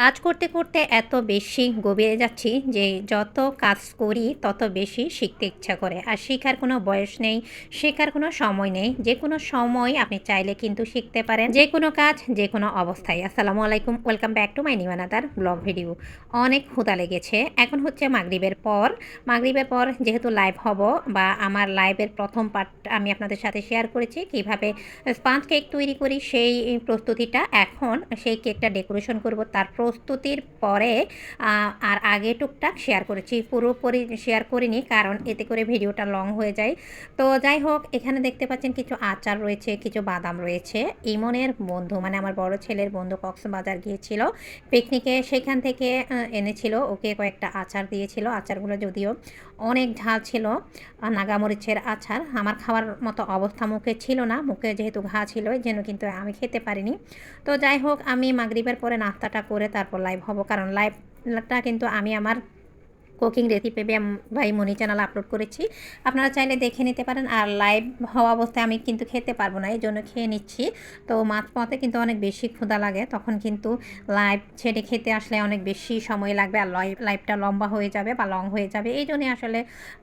কাজ করতে করতে এত বেশি গভীরে যাচ্ছি যে যত কাজ করি তত বেশি শিখতে ইচ্ছা করে। আর শেখার কোনো বয়স নেই, শেখার কোনো সময় নেই। যে কোনো সময় আপনি চাইলে কিন্তু শিখতে পারেন। যে কোনো কাজ, যে কোনো অবস্থায়। আসসালামু আলাইকুম, ওয়েলকাম ব্যাক টু মাই নিওয়ানাদার ব্লগ ভিডিও। অনেক ক্ষুদা লেগেছে। এখন হচ্ছে মাগরিবের পর। মাগরিবের পর যেহেতু লাইভ হব বা আমার লাইভের প্রথম পার্ট আমি আপনাদের সাথে শেয়ার করেছি, কীভাবে স্পাঞ্জ কেক তৈরি করি সেই প্রস্তুতিটা এখন সেই কেকটা ডেকোরেশন করব তার প্রস্তুতির পরে আর আগে টুকটাক শেয়ার করেছি। পুরোপুরি শেয়ার করিনি কারণ এতে করে ভিডিওটা লং হয়ে যায়। তো যাই হোক, এখানে দেখতে পাচ্ছেন কিছু আচার রয়েছে, কিছু বাদাম রয়েছে। ইমনের বন্ধু মানে আমার বড় ছেলের বন্ধু কক্সবাজার গিয়েছিল। পিকনিকে সেখান থেকে এনেছিল। ওকে কয়েকটা আচার দিয়েছিল। আচারগুলো যদিও অনেক ঝাল ছিল নাগামরিচের আচার। আমার খাওয়ার মতো অবস্থা মুখে ছিল না। মুখে যেহেতু ঘা ছিল, এই জন্য কিন্তু আমি খেতে পারিনি। তো যাই হোক, আমি মাগরিবের পরে নাস্তাটা করে তারপর লাইভ হব। কারণ লাইভটা কিন্তু আমি আমার কুকিং রেসিপি ভাই মনি চ্যানেল আপলোড করেছি। আপনারা চাইলে দেখে নিতে পারেন আর লাইভ হওয়া অবস্থায় আমি কিন্তু খেতে পারব না এই জন্য খেয়ে নিচ্ছি। তো মাছ পথে কিন্তু অনেক বেশি ক্ষুধা লাগে, তখন কিন্তু লাইভ ছেড়ে খেতে আসলে অনেক বেশি সময় লাগবে আর লাইভ, লাইভটা লম্বা হয়ে যাবে বা লং হয়ে যাবে, এই জন্যই আসলে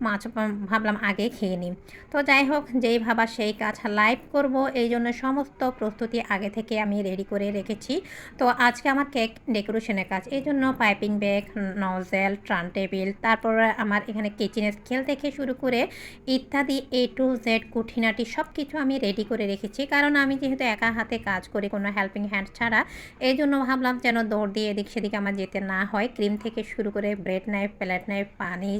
মাছ ভাবলাম আগে খেয়ে নিই। তো যাই হোক, যেই ভাবা সেই কাজ লাইভ করব, এই জন্য সমস্ত প্রস্তুতি আগে থেকে আমি রেডি করে রেখেছি। তো আজকে আমার কেক ডেকোরেশনের কাজ, এই জন্য piping bag, nozzle, turntable তারপর আমার এখানে কিচেনের স্কেল থেকে শুরু করে ইত্যাদি এ টু জেড কুঠিনাটি সব কিছু আমি রেডি করে রেখেছি। কারণ আমি যেহেতু একা হাতে কাজ করি, কোনো হেল্পিং হ্যান্ড ছাড়া এই জন্য ভাবলাম যেন দৌড় দিয়ে এদিক সেদিক আমার যেতে না হয়। ক্রিম থেকে শুরু করে ব্রেড নাইফ প্লেট নাইফ পানি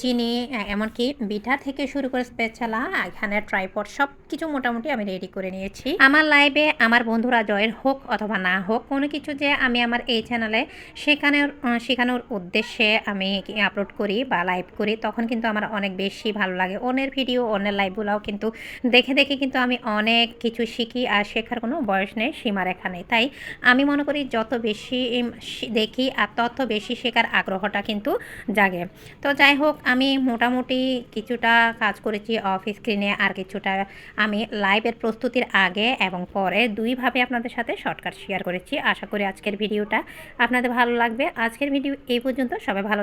চিনি এমনকি বিঠা থেকে শুরু করে স্পেশালা এখানে ট্রাইপড সব কিছু মোটামুটি আমি রেডি করে নিয়েছি। আমার লাইভে আমার বন্ধুরা জয়ের হোক অথবা না হোক, কোনো কিছু যে আমি আমার এই চ্যানেলে সেখানে শেখানোর উদ্দেশ্যে আমি আপলোড করি বা লাইভ করি, তখন কিন্তু আমার অনেক বেশি ভালো লাগে। অন্যের ভিডিও অন্যের লাইভগুলোও কিন্তু দেখে দেখে কিন্তু আমি অনেক কিছু শিখি আর শেখার কোনো বয়স নেই সীমারেখা নেই। তাই আমি মনে করি যত বেশি দেখি আর তত বেশি শেখার আগ্রহটা কিন্তু জাগে। তো যাই হোক, আমি মোটামুটি কিছুটা কাজ করেছি অফ স্ক্রিনে আর কিছুটা আমি লাইভের প্রস্তুতির আগে এবং পরে দুইভাবে আপনাদের সাথে শর্টকাট শেয়ার করেছি। আশা করি আজকের ভিডিওটা আপনাদের ভালো লাগবে। আজকের ভিডিও এই পর্যন্ত, সবাই ভালো